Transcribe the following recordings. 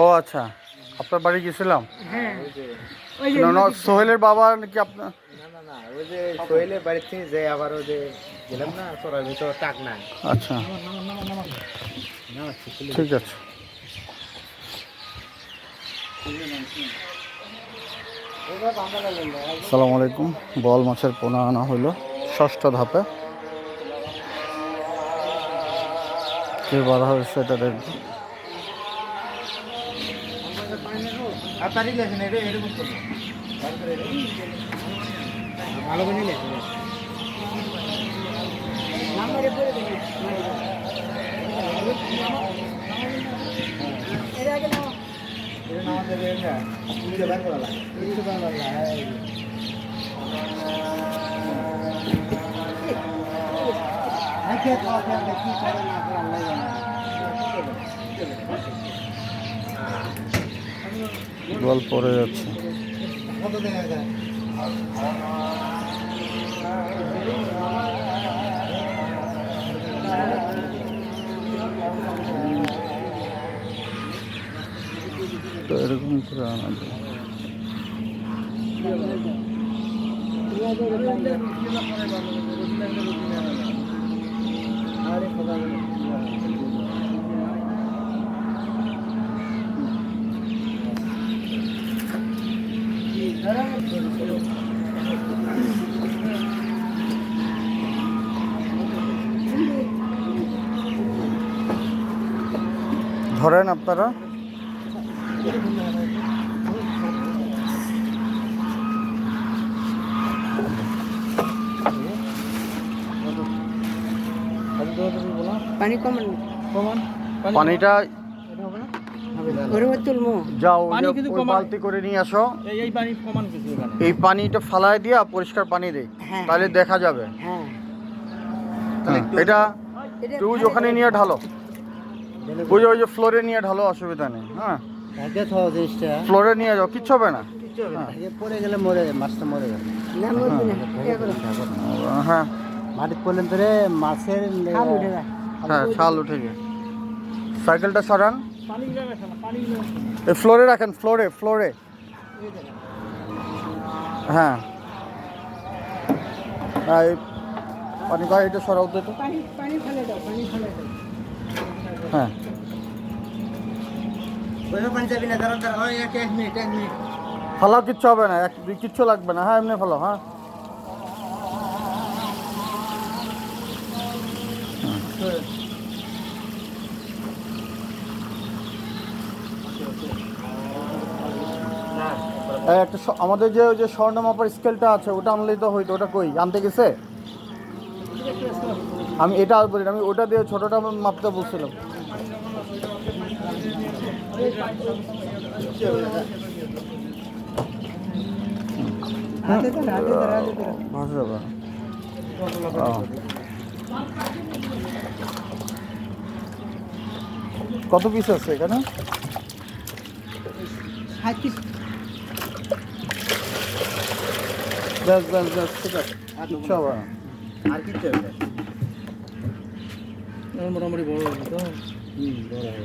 ও আচ্ছা আপনার বাড়ি গেছিলাম? হ্যাঁ। সোহেলের বাবা নাকি আপনার? না না না ওই যে সোহেলের বাড়ির থেকে আবার ওই যে গেলাম না তোরা ভিতর টাক নাই আচ্ছা। ঠিক আছে। সালাম আলাইকুম। বল মাছের পোনা আনা হইল ষষ্ঠ ধাপে। কে বাধা হয়েছে এটা দেখব। আপনারই লেখেন এটা এরকম করব ভালো করে লেখেন নাম্বারে পড়ে দেবে। এর আগে নাও। এটা নামাজ দেবে এটা তুমি বের করা লাগে। কিছু বের করা লাগে আজকে খাওয়া খাওয়া কি করে না করে আল্লাহ জানে জল পড়ে যাচ্ছে। এরকম করে আনা যায় ধরেন আপনারা। পানি কমান। পানিটা যাও বালতি করে নিয়ে আসো। এই পানিটা ফালায় দিয়া পরিষ্কার পানি দেই হ্যাঁ। তাহলে দেখা যাবে। হ্যাঁ। এটা এটা তুই ওখানে নিয়ে ঢালো। ওই যে ওই যে ফ্লোরে নিয়ে ঢালো অসুবিধা নেই হ্যাঁ। জিনিসটা। ফ্লোরে নিয়ে যাও কিচ্ছু হবে না। পড়ে গেলে মরে মাছটা মরে যাবে। হ্যাঁ। মাটি পড়লেন ধরে মাছের খাল উঠে যায়। হ্যাঁ ছাল উঠে গিয়ে সাইকেলটা সরান। ফ্লোরে রাখেন ফ্লোরে ফ্লোরে। হ্যাঁ। হ্যাঁ পানি এটা সরাও তো পানি পানি ফেলে দাও পানি ফেলে দাও। হ্যাঁ। ফালাও কিচ্ছু হবে না। এক কিচ্ছু লাগবে না। হ্যাঁ এমনি ফালো হ্যাঁ। একটা আমাদের যে ওই যে স্বর্ণ মাপার স্কেলটা আছে ওটা আনলেই তো হইতো। ওটা কই? আনতে গেছে? আমি এটা আর বলি আমি ওটা দিয়ে ছোটটা মাপতে বলছিলাম হাতে ধর হাতে ধর হাতে ধর ভালো যাবে ও। কত পিস আছে এখানে? হাত কি ঠিক আছে। কিচ্ছু হবে না। আর কিছু হবে মোটামুটি বড় হবে তো? হুম বড় হবে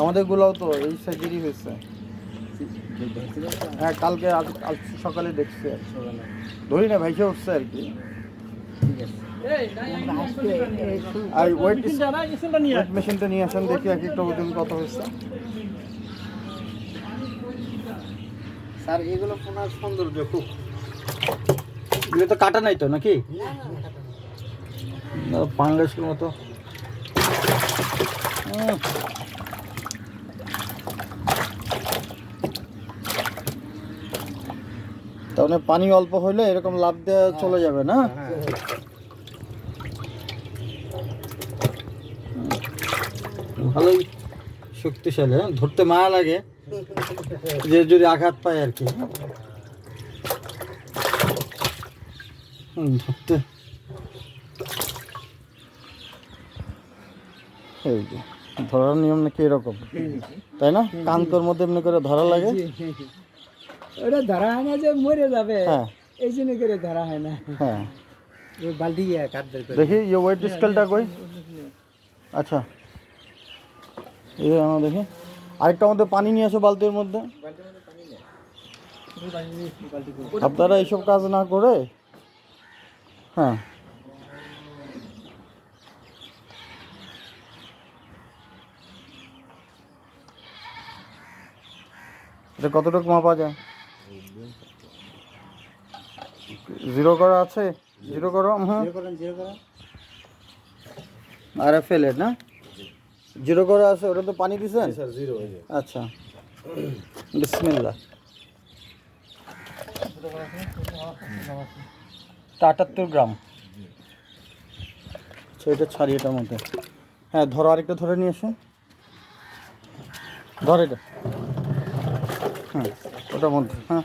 আমাদের গুলাও তো এই সাইজেরই হয়েছে। হ্যাঁ কালকে আজ সকালে দেখছি আর সকালে ধরি না ভাইসে উঠছে আর কি। আর ওয়েট নিয়ে ওয়েট মেশিনটা নিয়ে আসেন দেখি এক একটা ওজন কত হয়েছে। স্যার এগুলো পোনার সৌন্দর্য খুব। এগুলো তো কাটা নাই তো নাকি? পাঙ্গাসের মতো। তার মানে পানি অল্প হইলে এরকম লাভ দিয়ে চলে যাবে না? হ্যাঁ ভালোই শক্তিশালী হ্যাঁ? ধরতে মায়া লাগে যে যদি আঘাত পায় আর কি। ধরতে। এই যে ধরার নিয়ম নাকি এরকম? তাই না? কান্তর মধ্যে এমনি করে ধরা লাগে? ওটা ধরা হয় না যে মরে যাবে। হ্যাঁ। এই জন্য করে ধরা হয় না। হ্যাঁ। বালতি দেখি ইয়ে ওয়েট স্কেলটা কই? আচ্ছা। এই আমরা দেখি। আরেকটা মধ্যে পানি নিয়ে আসো বালতির মধ্যে। আপনারা এইসব কাজ না করে হ্যাঁ। এটা কতটুকু মাপা যায়? জিরো করা আছে? জিরো করো হুম। আর এফ এল না? জিরো করা আছে ওটা তো পানি দিছেন? আচ্ছা। বিসমিল্লাহ। এটা আটাত্তর গ্রাম। আচ্ছা এটা ছাড়ি এটার মধ্যে। হ্যাঁ ধরো আরেকটা ধরে নিয়ে এসো। ধর এটা। হ্যাঁ ওটার মধ্যে হ্যাঁ।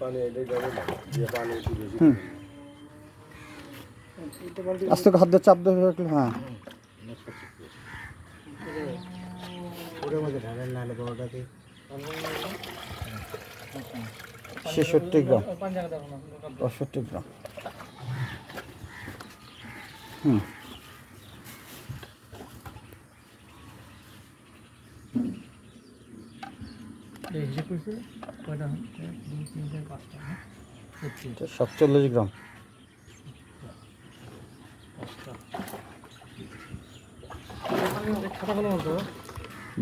পানি বেশি। হুম। আস্তে হাত দিয়ে চাপ রাখলে হ্যাঁ। ছেষট্টি গ্রাম। পানি পঁয়ষট্টি গ্রাম। হুম। এই কয়টা? দুই তিন চার পাঁচটা সাতচল্লিশ গ্রাম।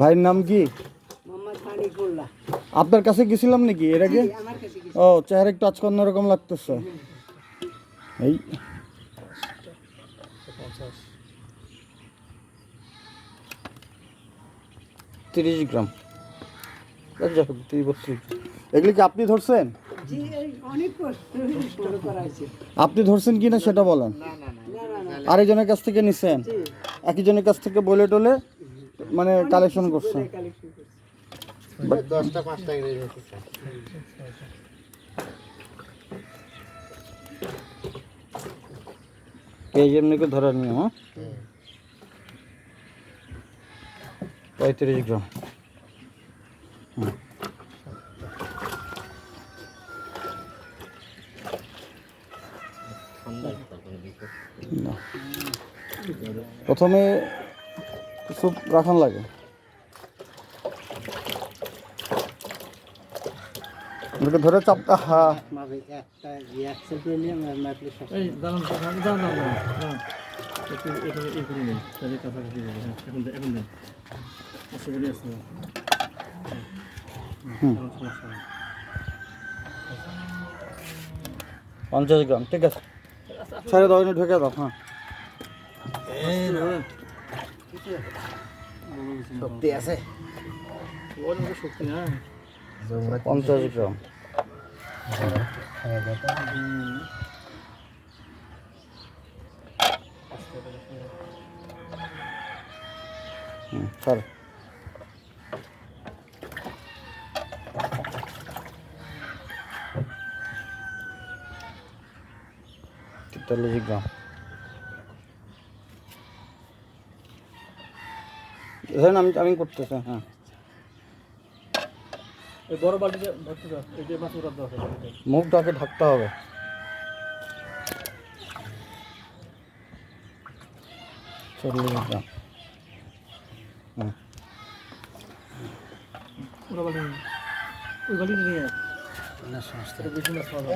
ভাইয়ের নাম কি? আপনার কাছে গেছিলাম নাকি এর আগে? ও চেহারা একটু আজকে অন্যরকম লাগতেছে। এই। তিরিশ গ্রাম এই যাই হোক, তিরিশ বত্রিশ এগুলি কি আপনি ধরছেন? আপনি ধরছেন কি না সেটা বলেন। আরেকজনের কাছ থেকে নিছেন। একজনের কাছ থেকে বলে টলে মানে কালেকশন করছেন। এই এমনিকে ধরে নিও হ্যাঁ? পঁয়ত্রিশ গ্রাম হুম। না। প্রথমে কিছু রাখান লাগে এটাকে ধরে চাপটা হ্যাঁ এই দাঁড়ান দাঁড়ান দাঁড়ান দাঁড়ান দাঁড়ান একটু এটা এই করে নিন তাহলে কাছাকাছি যাবে হ্যাঁ এখন দেন এখন দেন আচ্ছা বলি আসছে হুম। সমস্যা নেই। পঞ্চাশ গ্রাম ঠিক আছে। ছেড়ে দাও এনে ঢুকে দাও হ্যাঁ। শক্তি আছে ওর মধ্যে শক্তি না পঞ্চাশ গ্রাম হুম ছাড় তেতাল্লিশ ধরেন আমি আমি করতেছি হ্যাঁ। এই বড় বালতিতে ভর্তি দাও এই যে মাছ উড়ার দাও মুখটাকে ঢাকতে হবে। চল্লিশ গ্রাম হুম ওরা বালতি ওই বালতি নিয়ে আয়। এটা বেশি মাছ পাওয়া যাবে।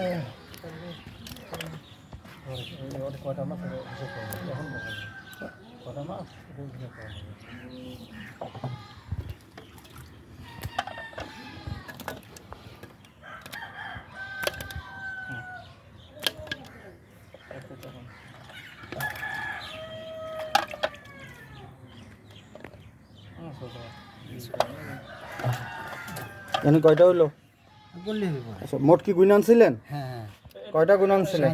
এই মাছ এখন দেখা মাছ এটা হিসেব করা যাবে। একটা তখন। হ্যাঁ, ছোট। এখানে কয়টা হইল? আচ্ছা মোট কি গুণ আনছিলেন? হ্যাঁ। কয়টা গুণ আনছিলেন?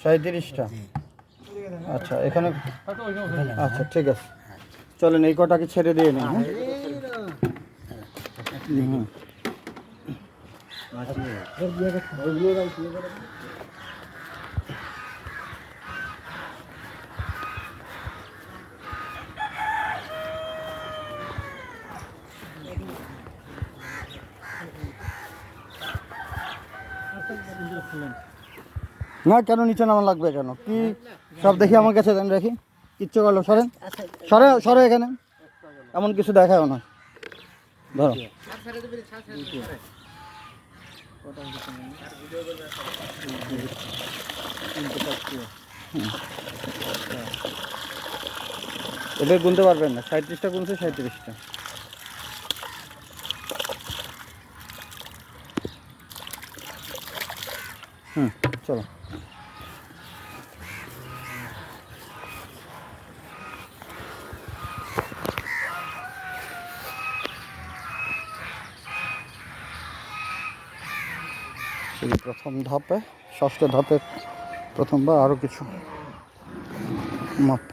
সাঁত্রিশটা। আচ্ছা এখানে। আচ্ছা ঠিক আছে। চলেন এই কটাকে ছেড়ে দিয়ে নিন হ্যাঁ? হুম। না, কেন নিচে নামা লাগবে কেন? কি সব দেখি আমার কাছে দেন রাখি। কিচ্ছু করল, সরেন। সরে সরে এখানে। এমন কিছু দেখাও না। ধরো। এটা গুনতে পারবেন না। সাঁত্রিশটা গুনছে সাঁত্রিশটা হুম চলো। এই প্রথম ধাপে ষষ্ঠ ধাপে প্রথমবার আরও কিছু মাপ